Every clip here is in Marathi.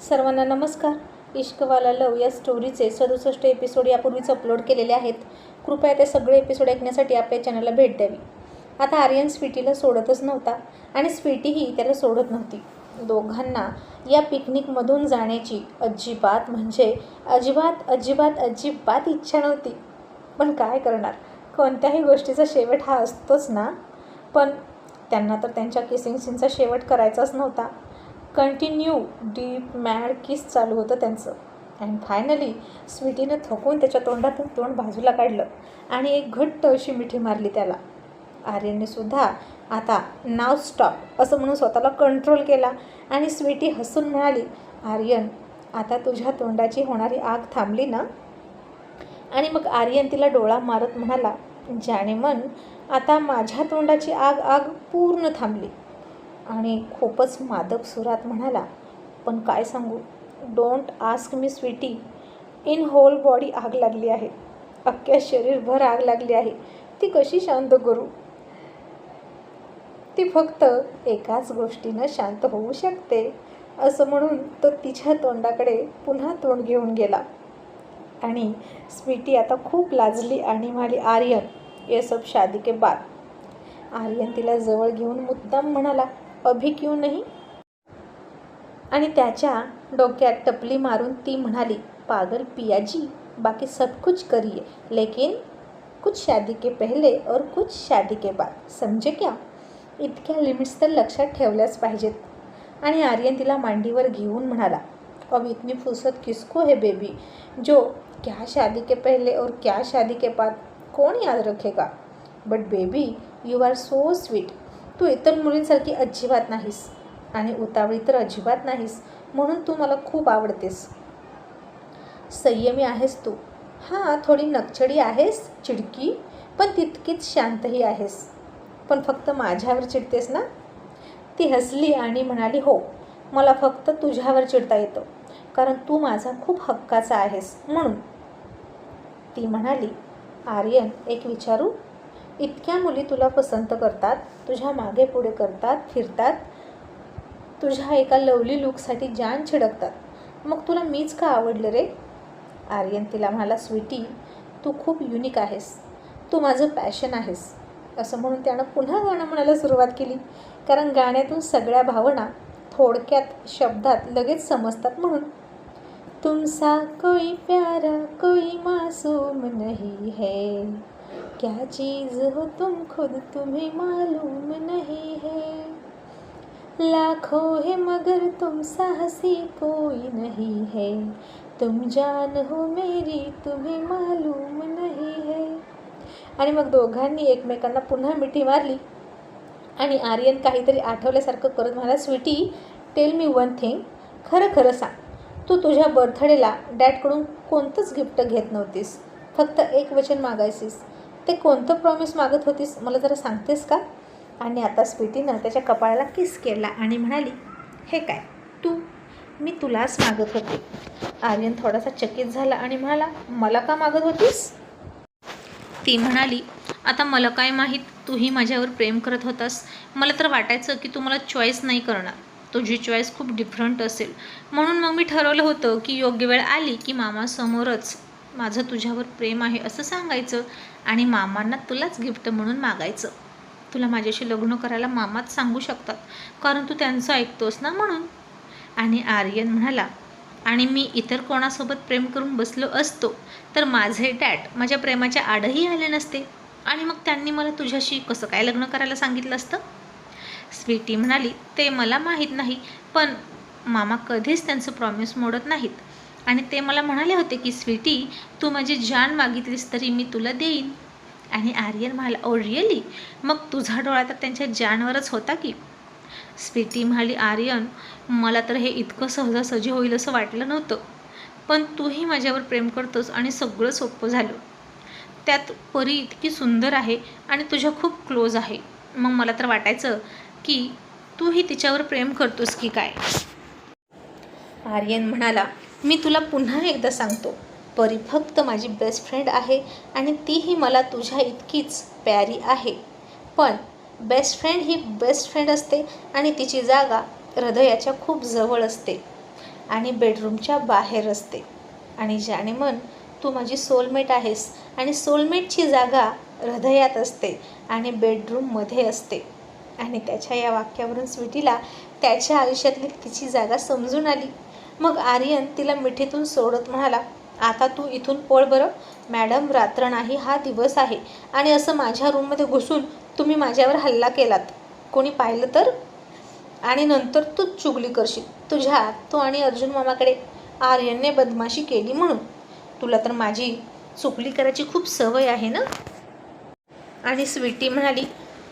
सर्वांना नमस्कार. इश्कवाला लव या स्टोरीचे सदुसष्ट एपिसोड यापूर्वीच अपलोड केलेले आहेत. कृपया ते सगळे एपिसोड ऐकण्यासाठी आपल्या चॅनलला भेट द्यावी. आता आर्यन स्वीटीला सोडतच नव्हता आणि स्वीटीही त्याला सोडत नव्हती. दोघांना या पिकनिकमधून जाण्याची अजिबात म्हणजे अजिबात अजिबात अजिबात इच्छा नव्हती. पण काय करणार? कोणत्याही गोष्टीचा शेवट हा असतोच ना? पण त्यांना तर त्यांच्या किसिंग सीनचा शेवट करायचाच नव्हता. कंटिन्यू डीप मॅड किस चालू होतं त्यांचं. अँड फायनली स्वीटीनं थकून त्याच्या तोंडातून तोंड बाजूला काढलं आणि एक घट्ट अशी मिठी मारली त्याला. आर्यनने सुद्धा आता नाव स्टॉप असं म्हणून स्वतःला कंट्रोल केला आणि स्वीटी हसून म्हणाली आर्यन आता तुझ्या तोंडाची होणारी आग थांबली ना? आणि मग आर्यन तिला डोळा मारत म्हणाला ज्याने मन आता माझ्या तोंडाची आग आग पूर्ण थांबली. आणि खूपच मादक सुरात म्हणाला पण काय सांगू? Don't ask me sweetie. In whole body आग लागली आहे. अख्ख्या शरीरभर आग लागली आहे. ती कशी शांत करू? ती फक्त एकाच गोष्टीनं शांत होऊ शकते असं म्हणून तो तिच्या तोंडाकडे पुन्हा तोंड घेऊन गेला. आणि स्वीटी आता खूप लाजली आणि म्हणाली आर्यन ये सब शादी के बाद. आर्यन तिला जवळ घेऊन मुद्दाम म्हणाला अभी क्यों नहीं? आणि त्याच्या डोक्यात टपली मारून ती म्हणाली पागल पियाजी बाकी सब कुछ करिए लेकिन कुछ शादी के पहले और कुछ शादी के बाद समजे क्या? इतक्या लिमिट्स तर लक्षात ठेवल्याच पाहिजेत. आणि आर्यन तिला मांडीवर घेऊन म्हणाला अब इतनी फुर्सत किसको है बेबी जो क्या शादी के पहले और क्या शादी के बाद कोण याद रखेगा? But baby you are so sweet तू इतर मुलींसारखी अजिबात नाहीस आणि उतावळी तर अजिबात नाहीस म्हणून तू मला खूप आवडतेस. संयमी आहेस तू. हां थोडी नकचडी आहेस चिडकी पण तितकीच शांतही आहेस. पण फक्त माझ्यावर चिडतेस ना? ती हसली आणि म्हणाली हो मला फक्त तुझ्यावर चिडता येतं कारण तू माझा खूप हक्काचा आहेस. म्हणून ती म्हणाली आर्यन एक विचारू? इतक्या मुली तुला पसंत करतात तुझ्या मागे पुढे करतात फिरतात तुझ्या एका लवली लुकसाठी जान छिडकतात. मग तुला मीच का आवडलं रे? आर्यन तिला म्हणाला स्वीटी तू खूप युनिक आहेस. तू माझं पॅशन आहेस. असं म्हणून त्यानं पुन्हा गाणं म्हणायला सुरुवात केली. कारण गाण्यातून सगळ्या भावना थोडक्यात शब्दात लगेच समजतात म्हणून. तुमसा कोई प्यारा कोई मासूम नहीं है. क्या चीज़ हो तुम खुद तुम्हें मालूम नहीं है? लाखों है मगर तुम साहसी कोई नहीं है। तुम जान हो मेरी तुम्हें मालूम नहीं है। आणि मग दोघांनी एकमेकांना पुन्हा मिठी मारली. आणि आर्यन काहीतरी आठवल्यासारखं करत म्हणाला sweetie tell me one thing खरं खरं सांग. तू तुझ्या बर्थडेला डॅडकडून कोणतंच गिफ्ट घेत नव्हतीस. फक्त एक वचन मागायसीस. ते कोणतं प्रॉमिस मागत होतीस? मला जरा सांगतेस का? आणि आता स्वीटीनं त्याच्या कपाळाला किस केला आणि म्हणाली हे काय? तू? मी तुलाच मागत होते. आर्यन थोडासा चकित झाला आणि म्हणाला मला का मागत होतीस? ती म्हणाली आता मला काय माहीत? तूही माझ्यावर प्रेम करत होतास. मला तर वाटायचं की तू मला चॉईस नाही करणार. तुझी चॉईस खूप डिफरंट असेल. म्हणून मग मी ठरवलं होतं की योग्य वेळ आली की मामासमोरच माझं तुझ्यावर प्रेम आहे असं सांगायचं. आणि मामांना तुलाच गिफ्ट म्हणून मागायचं. तुला माझ्याशी लग्न करायला मामाच सांगू शकतात. कारण तू त्यांचं ऐकतोस ना म्हणून. आणि आर्यन म्हणाला आणि मी इतर कोणासोबत प्रेम करून बसलो असतो तर माझे डॅट माझ्या प्रेमाच्या आडही आले नसते. आणि मग त्यांनी मला तुझ्याशी कसं काय लग्न करायला सांगितलं असतं? स्वीटी म्हणाली ते मला माहीत नाही पण मामा कधीच त्यांचं प्रॉमिस मोडत नाहीत. आणि ते मला म्हणाले होते की स्वीटी तू माझी जान मागितलीस तरी मी तुला देईन. आणि आर्यन म्हणाला oh, ओ रिअली मग तुझा डोळा तर त्यांच्या जानवरच होता की? स्वीटी म्हणाली आर्यन मला तर हे इतकं सहजासहजी होईल असं वाटलं नव्हतं. पण तूही माझ्यावर प्रेम करतोस आणि सगळं सोपं झालं. त्यात परी इतकी सुंदर आहे आणि तुझ्या खूप क्लोज आहे. मग मला तर वाटायचं की तूही तिच्यावर प्रेम करतोस की काय? आर्यन म्हणाला मी तुला पुन्हा एकदा सांगतो परी फक्त माझी बेस्ट फ्रेंड आहे आणि तीही मला तुझ्या इतकीच प्यारी आहे. पण बेस्ट फ्रेंड ही बेस्ट फ्रेंड असते आणि तिची जागा हृदयाच्या खूप जवळ असते आणि बेडरूमच्या बाहेर असते. आणि ज्याने मन तू माझी सोलमेट आहेस आणि सोलमेटची जागा हृदयात असते आणि बेडरूममध्ये असते. आणि त्याच्या या वाक्यावरून स्वीटीला त्याच्या आयुष्यातली तिची जागा समजून आली. मग आर्यन तिला मिठीतून सोडत म्हणाला आता तू इथून पळ बरं. मॅडम रात्र नाही हा दिवस आहे. आणि असं माझ्या रूममध्ये घुसून तुम्ही माझ्यावर हल्ला केलात. कोणी पाहिलं तर? आणि नंतर तूच चुगली करशील. तुझ्या तू आणि अर्जुन मामाकडे आर्यनने बदमाशी केली म्हणून. तुला तर माझी चुगली करायची खूप सवय आहे ना? आणि स्वीटी म्हणाली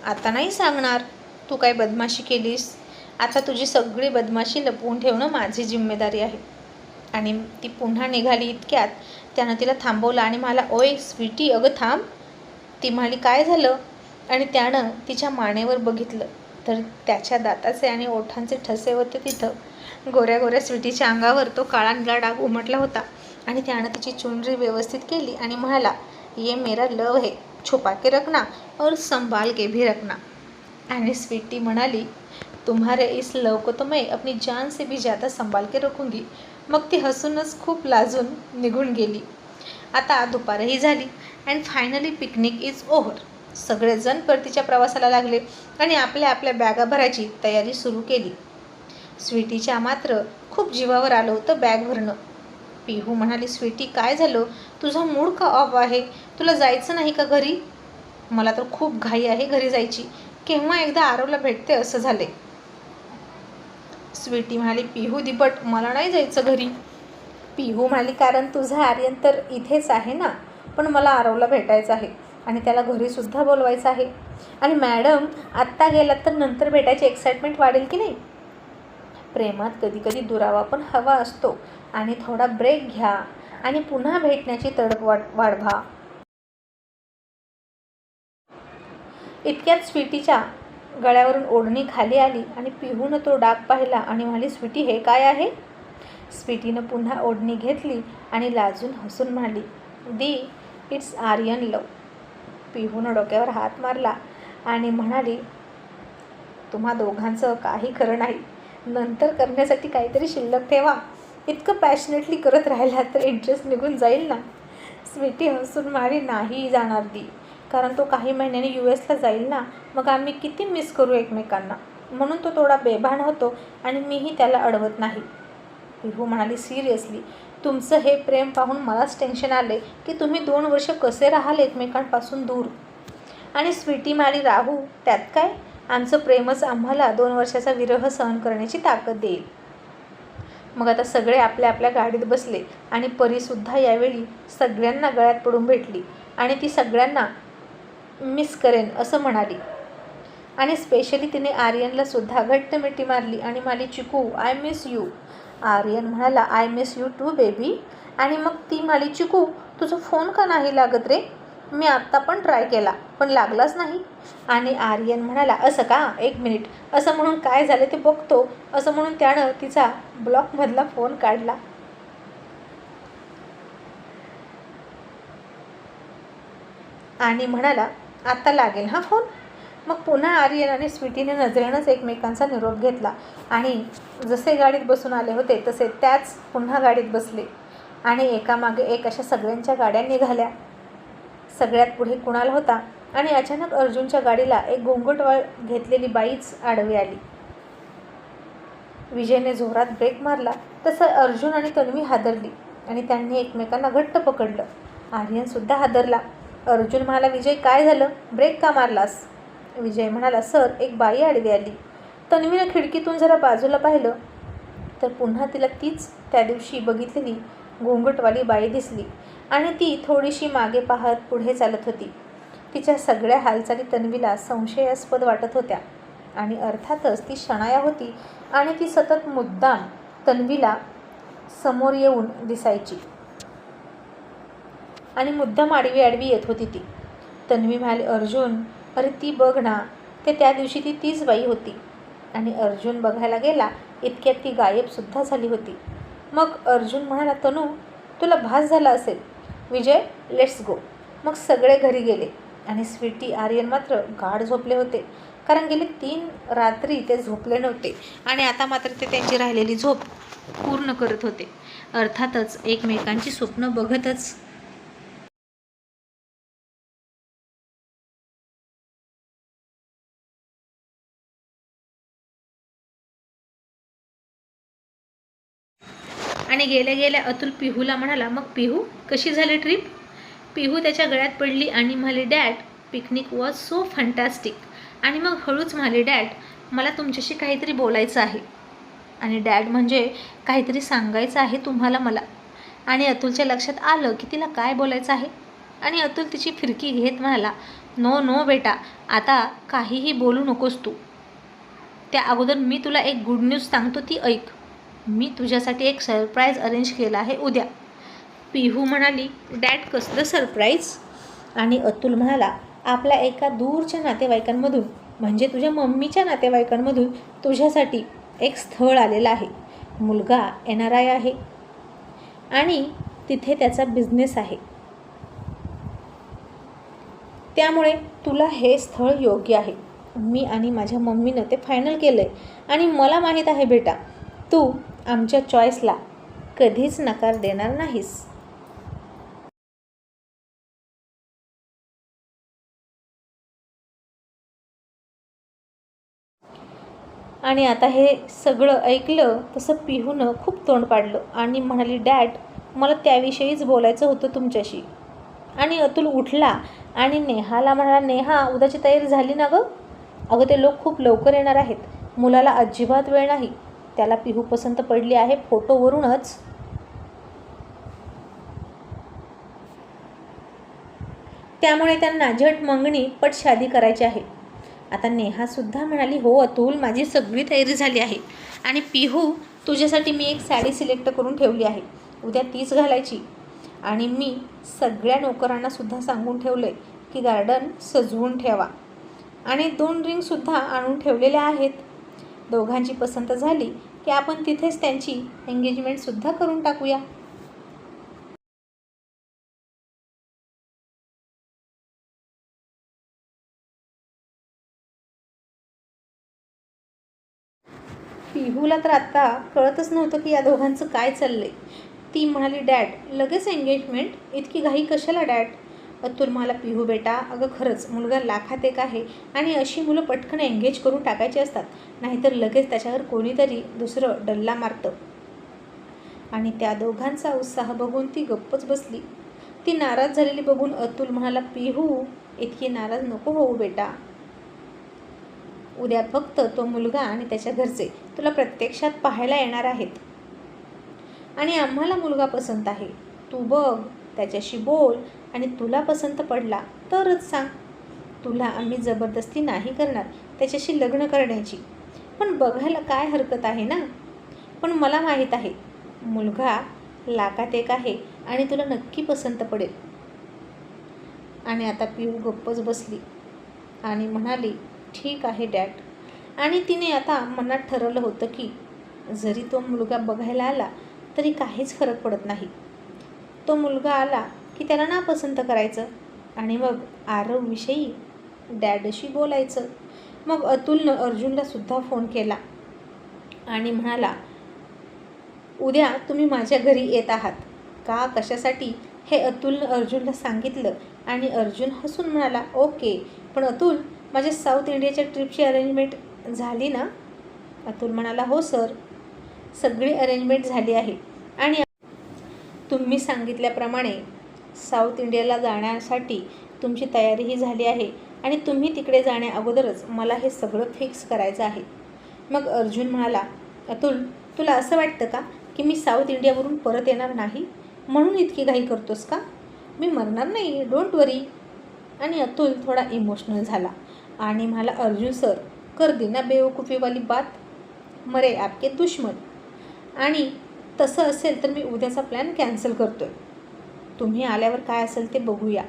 आता नाही सांगणार. तू काय बदमाशी केलीस? आता तुझी सगळी बदमाशी लपवून ठेवणं माझी जिम्मेदारी आहे. आणि ती पुन्हा निघाली इतक्यात त्यानं तिला थांबवलं आणि मला ओय स्वीटी अगं थांब. ती म्हणाली काय झालं? आणि त्यानं तिच्या मानेवर बघितलं. तर त्याच्या दाताचे आणि ओठांचे ठसे होते तिथं. गोऱ्या गोऱ्या स्वीटीच्या अंगावर तो काळा निळा डाग उमटला होता. आणि त्यानं तिची चुनरी व्यवस्थित केली आणि म्हणाला ये मेरा लव है छुपा के रखना और संभाल के भी रखना. आणि स्वीटी म्हणाली तुम्हारे इस लव को तो मैं अपनी जान से भी ज़्यादा संभाल के रखूंगी। मग ती हसूनच खूप लाजून निघून गेली. आता दुपारही झाली and finally picnic is over सगळेजण परतीच्या प्रवासाला लागले आणि आपल्या आपल्या बॅगा भरायची तयारी सुरू केली. स्वीटीच्या मात्र खूप जीवावर आलं होतं बॅग भरणं. पिहू म्हणाली स्वीटी काय झालं? तुझा मूड का ऑफ आहे? तुला जायचं नाही का घरी? मला तर खूप घाई आहे घरी जायची. केव्हा एकदा आरवला भेटते असं झाले स्वीटी म्हणाली पिहू दी बट मला नाही जायचं घरी. पिहू म्हणाली कारण तुझं आर्यन तर इथेच आहे ना पण मला आरवला भेटायचं आहे आणि त्याला घरीसुद्धा बोलवायचं आहे. आणि मॅडम आत्ता गेलात तर नंतर भेटायची एक्साइटमेंट वाढेल की नाही? प्रेमात कधी कधी दुरावा पण हवा असतो आणि थोडा ब्रेक घ्या आणि पुन्हा भेटण्याची तडक वाढ वाढवा. इतक्यात स्वीटीच्या गळ्यावरून ओढणी खाली आली आणि पिहूनं तो डाग पाहिला आणि म्हणाली स्वीटी हे काय आहे? स्वीटीनं पुन्हा ओढणी घेतली आणि लाजून हसून म्हणाली दी इट्स आर्यन लव. पिहूनं डोक्यावर हात मारला आणि म्हणाली तुम्हा दोघांचं काही खरं नाही. नंतर करण्यासाठी काहीतरी शिल्लक ठेवा. इतकं पॅशनेटली करत राहिला तर इंटरेस्ट निघून जाईल ना. स्वीटी हसून मारी नाही जाणार दी. कारण तो काही महिन्याने यू एसला जाईल ना मग आम्ही किती मिस करू एकमेकांना? म्हणून तो थोडा बेभान होतो आणि मीही त्याला अडवत नाही. विभू म्हणाली सिरियसली तुमचं हे प्रेम पाहून मलाच टेन्शन आले की तुम्ही दोन वर्ष कसे राहाल एकमेकांपासून दूर? आणि स्वीटी मारी राहू त्यात काय? आमचं प्रेमच आम्हाला दोन वर्षाचा विरह सहन करण्याची ताकद देईल. मग आता सगळे आपल्या आपल्या गाडीत बसले आणि परीसुद्धा यावेळी सगळ्यांना गळ्यात पडून भेटली आणि ती सगळ्यांना मिस करेन असं म्हणाली. आणि स्पेशली तिने आर्यनला सुद्धा घट्ट मिठी मारली आणि माली चिकू आय मिस यू आर्यन म्हणाला I miss you too baby आणि मग ती माली चिकू तुझा फोन का नाही लागत रे? मी आत्ता पण ट्राय केला पण लागलाच नाही. आणि आर्यन म्हणाला असं का? एक मिनिट असं म्हणून काय झालं ते बघतो. असं म्हणून त्यानं तिचा ब्लॉकमधला फोन काढला. आणि म्हणाला आत्ता लागेल हा फोन? मग पुन्हा आर्यन आणि स्वीटीने नजरेनंच एकमेकांचा निरोप घेतला. आणि जसे गाडीत बसून आले होते तसे त्याच पुन्हा गाडीत बसले. आणि एकामागे एक अशा सगळ्यांच्या गाड्या निघाल्या. सगळ्यात पुढे कुणाल होता आणि अचानक अर्जुनच्या गाडीला एक घोंगटवाळ घेतलेली बाईच आडवी आली. विजयने जोरात ब्रेक मारला तसं अर्जुन आणि तन्वी हादरली आणि त्यांनी एकमेकांना घट्ट पकडलं. आर्यनसुद्धा हादरला. अर्जुन म्हणाला विजय काय झालं? ब्रेक का मारलास? विजय म्हणाला सर एक बाई आडवी आली. तन्वीनं खिडकीतून जरा बाजूला पाहिलं. तर पुन्हा तिला तीच त्या दिवशी बघितलेली घोंगटवाली बाई दिसली आणि ती थोडीशी मागे पाहत पुढे चालत होती. तिच्या सगळ्या हालचाली तन्वीला संशयास्पद वाटत होत्या आणि अर्थातच ती शणाया होती आणि ती सतत मुद्दाम तन्वीला समोर येऊन दिसायची. आणि मुद्दाम आडवी आडवी येत होती ती. तन्वी म्हणाली अर्जुन अरे ती बघ ना ते त्या दिवशी ती तीच बाई होती. आणि अर्जुन बघायला गेला इतक्यात ती गायबसुद्धा झाली होती. मग अर्जुन म्हणाला तनू तुला भास झाला असेल. विजय लेट्स गो मग सगळे घरी गेले. आणि स्वीटी आर्यन मात्र गाढ झोपले होते. कारण गेले तीन रात्री ते झोपले नव्हते. आणि आता मात्र ते त्यांची राहिलेली झोप पूर्ण करत होते. अर्थातच एकमेकांची स्वप्न बघतच गेल्या गेल्या अतुल पिहूला म्हणाला मग पिहू कशी झाली ट्रिप पिहू त्याच्या गळ्यात पडली आणि म्हणाली dad picnic was so fantastic आणि मग हळूच म्हणाली डॅड मला तुमच्याशी काहीतरी बोलायचं आहे. आणि डॅड म्हणजे काहीतरी सांगायचं आहे तुम्हाला मला. आणि अतुलच्या लक्षात आलं की तिला काय बोलायचं आहे. आणि अतुल तिची फिरकी घेत म्हणाला नो नो बेटा आता काहीही बोलू नकोस तू. त्या अगोदर मी तुला एक गुड न्यूज सांगतो ती ऐक. मी तुझ्यासाठी एक सरप्राईज अरेंज केला आहे उद्या. पिहू म्हणाली डॅड कसलं सरप्राईज आणि अतुल म्हणाला आपल्या एका दूरच्या नातेवाईकांमधून म्हणजे तुझ्या मम्मीच्या नातेवाईकांमधून तुझ्यासाठी एक स्थळ आलेलं आहे. मुलगा एन आर आय आहे आणि तिथे त्याचा बिझनेस आहे. त्यामुळे तुला हे स्थळ योग्य आहे. मी आणि माझ्या मम्मीनं ते फायनल केलं आहे आणि मला माहीत आहे बेटा तू आमच्या चॉईसला कधीच नकार देणार नाहीस. आणि आता हे सगळं ऐकलं तसं पिहूनं खूप तोंड पाडलं आणि म्हणाली डॅड मला त्याविषयीच बोलायचं होतं तुमच्याशी. आणि अतुल उठला आणि नेहाला म्हणाला नेहा उद्याची तयारी झाली ना गं? अगं ते लोक खूप लवकर येणार आहेत. मुलाला अजिबात वेळ नाही. त्याला पिहू पसंत पडली आहे फोटोवरूनच. त्यामुळे त्यांना झट मंगणी पट शादी करायची आहे. आता नेहासुद्धा म्हणाली हो अतुल माझी सगळी तयारी झाली आहे आणि पिहू तुझ्यासाठी मी एक साडी सिलेक्ट करून ठेवली आहे. उद्या तीच घालायची. आणि मी सगळ्या नोकरांना सुद्धा सांगून ठेवलं आहे की गार्डन सजवून ठेवा. आणि दोन रिंगसुद्धा आणून ठेवलेल्या आहेत. दोघांची पसंत झाली की आपण तिथेच त्यांची एंगेजमेंटसुद्धा करून टाकूया. पिहूला तर आत्ता कळतच नव्हतं की या दोघांचं काय चाललंय. ती म्हणाली डॅड लगेच एंगेजमेंट इतकी घाई कशाला डॅड? अतुल मला पिहू बेटा. अगं खरंच मुलगा लाखात एक आहे आणि अशी मुलं पटकन एंगेज करून टाकायची असतात. नाहीतर लगेच त्याच्यावर कोणीतरी दुसरं डल्ला मारतं. आणि त्या दोघांचा उत्साह बघून ती गप्पच बसली. ती नाराज झालेली बघून अतुल म्हणाला पिहू इतकी नाराज नको होऊ बेटा. उद्या फक्त तो मुलगा आणि त्याच्या घरचे तुला प्रत्यक्षात पाहायला येणार आहेत. आणि आम्हाला मुलगा पसंत आहे. तू बघ त्याच्याशी बोल आणि तुला पसंत पडला तरच सांग. तुला आम्ही जबरदस्ती नाही करणार त्याच्याशी लग्न करण्याची. पण बघायला काय हरकत आहे ना? पण मला माहीत आहे मुलगा लाकात एक आहे आणि तुला नक्की पसंत पडेल. आणि आता पिऊ गप्पच बसली आणि म्हणाली ठीक आहे डॅड. आणि तिने आता मनात ठरवलं होतं की जरी तो मुलगा बघायला आला तरी काहीच फरक पडत नाही. तो मुलगा आला की त्याला ना पसंत करायचं. आणि मग आरवविषयी डॅडशी बोलायचं. मग अतुलनं अर्जुनला सुद्धा फोन केला. आणि म्हणाला उद्या तुम्ही माझ्या घरी येत आहात. का कशासाठी? हे अतुलनं अर्जुनला सांगितलं. आणि अर्जुन हसून म्हणाला ओके पण अतुल माझ्या साऊथ इंडियाच्या ट्रिपची अरेंजमेंट झाली ना? अतुल म्हणाला हो सर. सगळी अरेंजमेंट झाली आहे. आणि तुम्ही सांगितल्याप्रमाणे साऊथ इंडियाला जाण्यासाठी तुमची तयारीही झाली आहे आणि तुम्ही तिकडे जाण्याअगोदरच मला हे सगळं फिक्स करायचं आहे. मग अर्जुन म्हणाला अतुल तुला असं वाटतं का की मी साऊथ इंडियावरून परत येणार नाही? म्हणून इतकी घाई करतोस का? मी मरणार नाही डोंट वरी. आणि अतुल थोडा इमोशनल झाला आणि म्हणाला अर्जुन सर कर दे ना बेवकुफीवाली बात मरे आपके दुश्मन. आणि तसं असेल तर मी उद्याचा प्लॅन कॅन्सल करतोय. तुम्ही आल्यावर काय असेल ते बघूया.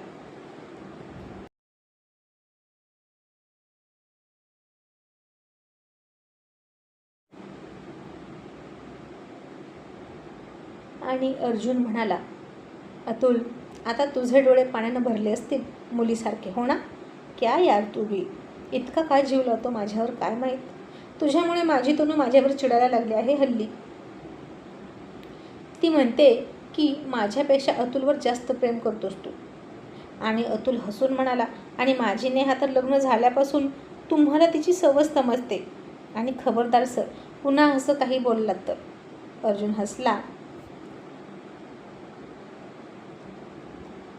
आणि अर्जुन म्हणाला अतुल आता तुझे डोळे पाण्यानं भरले असतील मुलीसारखे हो ना? क्या यार तू बी इतका काय जीव लावतो माझ्यावर काय माहीत? तुझ्यामुळे माझी तनू माझ्यावर चिडायला लागली आहे हल्ली. ती म्हणते की माझ्यापेक्षा अतुलवर जास्त प्रेम करतोस तू. आणि अतुल हसून म्हणाला आणि माझी नेहा तर लग्न झाल्यापासून तुम्हाला तिची सवय समजते. आणि खबरदार सर पुन्हा असं काही बोललात तर? अर्जुन हसला.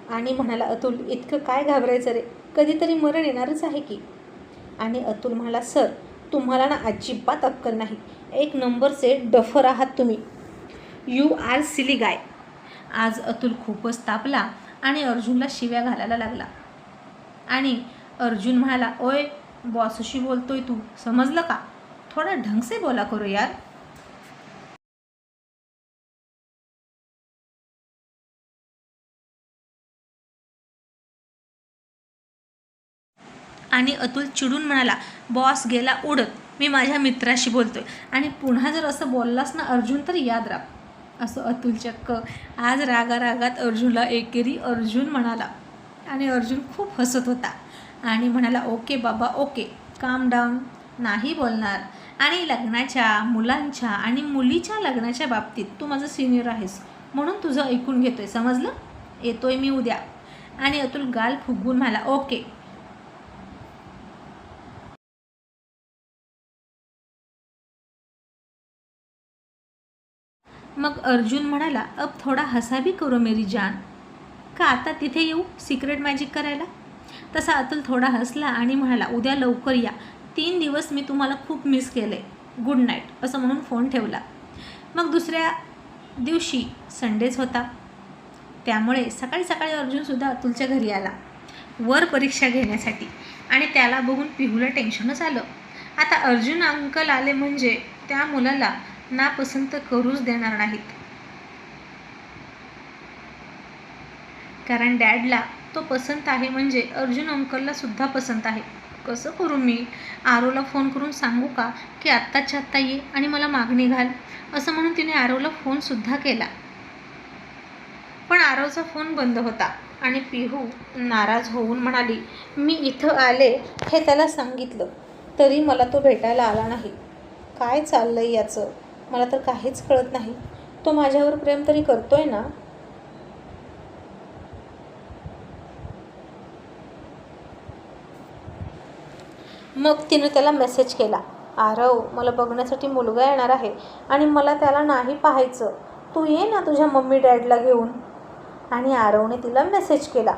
आणि म्हणाला अतुल इतकं काय घाबरायचं रे? कधीतरी मरण येणारच आहे की? आणि अतुल म्हणाला सर तुम्हाला ना अजिबात अक्कल नाही. एक नंबरचे डफर आहात तुम्ही. You are silly guy. आज अतुल खूपच तापला आणि अर्जुनला शिव्या घालायला लागला. आणि अर्जुन म्हणाला ओय बॉसशी बोलतोय तू समजलं का? थोडा ढंग से बोला करो यार. आणि अतुल चिडून म्हणाला बॉस गेला उडत. मी माझ्या मित्राशी बोलतोय. आणि पुन्हा जर असं बोललास ना अर्जुन तर याद राख. असं अतुल चक्क आज रागा रागात अर्जुनला एकेरी अर्जुन म्हणाला. आणि अर्जुन खूप हसत होता आणि म्हणाला ओके बाबा ओके काम डाऊन नाही बोलणार. आणि लग्नाच्या मुलांच्या आणि मुलीच्या लग्नाच्या बाबतीत तू माझं सिनियर आहेस म्हणून तुझं ऐकून घेतोय समजलं? येतोय मी उद्या. आणि अतुल गाल फुगवून म्हणाला ओके मग अर्जुन म्हणाला अब थोडा हसाबी करो मेरी जान. का आता तिथे येऊ सिक्रेट मॅजिक करायला? तसा अतुल थोडा हसला आणि म्हणाला उद्या लवकर या. तीन दिवस मी तुम्हाला खूप मिस केले गुड नाईट असं म्हणून फोन ठेवला. मग दुसऱ्या दिवशी संडेच होता. त्यामुळे सकाळी सकाळी अर्जुनसुद्धा अतुलच्या घरी आला. वर परीक्षा घेण्यासाठी. आणि त्याला बघून पिहूला टेन्शनच आलं. आता अर्जुन अंकल आले म्हणजे त्या मुलाला नापसंत करूच देणार नाहीत. कारण डॅडला तो पसंत आहे म्हणजे अर्जुन अंकलला सुद्धा पसंत आहे. कसं करू मी? आरोला फोन करून सांगू का की आत्ताच्या आत्ता ये आणि मला मागणी घाल असं म्हणून तिने आरोला फोनसुद्धा केला. पण आरोचा फोन बंद होता आणि पिहू नाराज होऊन म्हणाली मी इथं आले हे त्याला सांगितलं तरी मला तो भेटायला आला नाही. काय चाललं याचं? मला तर काहीच कळत नाही. तो माझ्यावर प्रेम तरी करतोय ना? मग तिने त्याला मेसेज केला. आरव मला बघण्यासाठी मुलगा येणार आहे आणि मला त्याला नाही पाहायचं. तू ये ना तुझ्या मम्मी डॅडला घेऊन. आणि आरवने तिला मेसेज केला.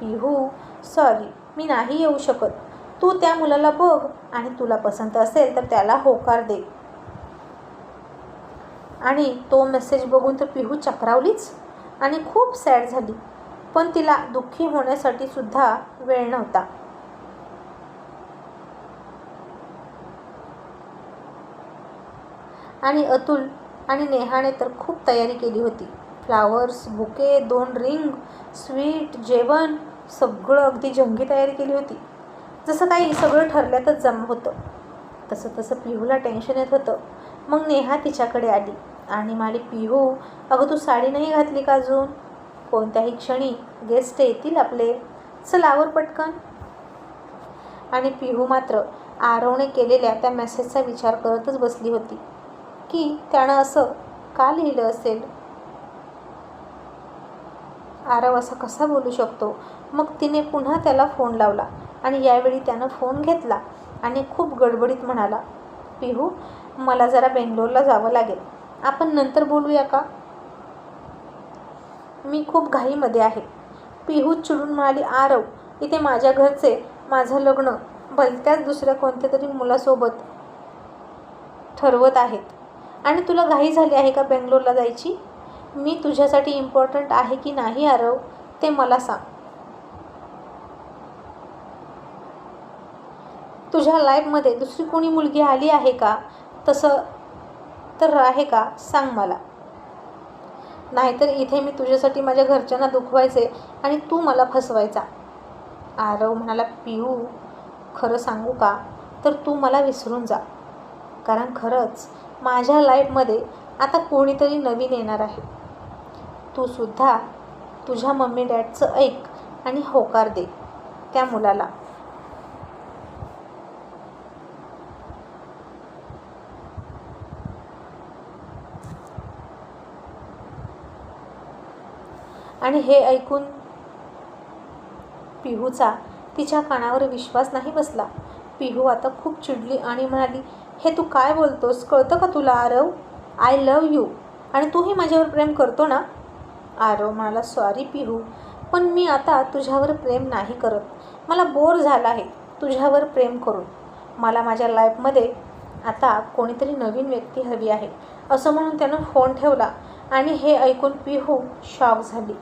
पिहू सॉरी मी नाही येऊ शकत. तू त्या मुलाला बघ आणि तुला पसंत असेल तर त्याला होकार दे. आणि तो मेसेज बघून तर पिहू चक्रावलीच आणि खूप सॅड झाली. पण तिला दुःखी होण्यासाठी सुद्धा वेळ नव्हता. आणि अतुल आणि नेहाने तर खूप तयारी केली होती. फ्लावर्स बुके दोन रिंग स्वीट जेवण सगळं अगदी जंगी तयारी केली होती. जसं काही सगळं ठरल्यातच जमा होतं. तसं तसं पिहूला टेन्शन येत होतं. मग नेहा तिच्याकडे आली. आणि म्हणाली पिहू अगं तू साडी नाही घातली का अजून? कोणत्याही क्षणी गेस्ट येतील आपले. चलावर पटकन. आणि पिहू मात्र आरवने केलेल्या त्या मेसेजचा विचार करतच बसली होती. की त्यानं असं का लिहिलं असेल? आरव असा कसा बोलू शकतो? मग तिने पुन्हा त्याला फोन लावला आणि यावेळी त्यानं फोन घेतला आणि खूप गडबडीत म्हणाला पिहू मला जरा बेंगलोरला जावं लागेल. आपण नंतर बोलूया का? मी खूप घाईमध्ये आहे. पिहू चिडून म्हणाली आरव इथे माझ्या घरचे माझं लग्न भलत्याच दुसऱ्या कोणत्या तरी मुलासोबत ठरवत आहेत. आणि तुला घाई झाली आहे का बेंगलोरला जायची? मी तुझ्यासाठी इम्पॉर्टंट आहे की नाही आरव ते मला सांग. तुझ्या लाईफमध्ये दुसरी कोणी मुलगी आली आहे का? तसं तर आहे का? सांग मला. नाहीतर इथे मी तुझ्यासाठी माझ्या घरच्यांना दुखवायचे आणि तू मला फसवायचा. आरव म्हणाला पिऊ खरं सांगू का? तर तू मला विसरून जा. कारण खरंच माझ्या लाईफमध्ये आता कोणीतरी नवीन येणार आहे. तू सुद्धा तुझ्या मम्मी डॅडचं ऐक आणि होकार दे त्या मुलाला. आणि हे ऐकून पिहूचा तिच्या कानावर विश्वास नाही बसला. पिहू आता खूप चिडली आणि म्हणाली हे तू काय बोलतोस? कळतं का तुला आरव? आय लव यू आणि तूही माझ्यावर प्रेम करतो ना? आरव म्हणाला सॉरी पिहू पण मी आता तुझ्यावर प्रेम नाही करत. मला बोर झाला आहे. तुझ्यावर प्रेम करून. मला माझ्या लाईफमध्ये आता कोणीतरी नवीन व्यक्ती हवी आहे. असं म्हणून त्यानं फोन ठेवला आणि हे ऐकून पिहू शॉक झाली.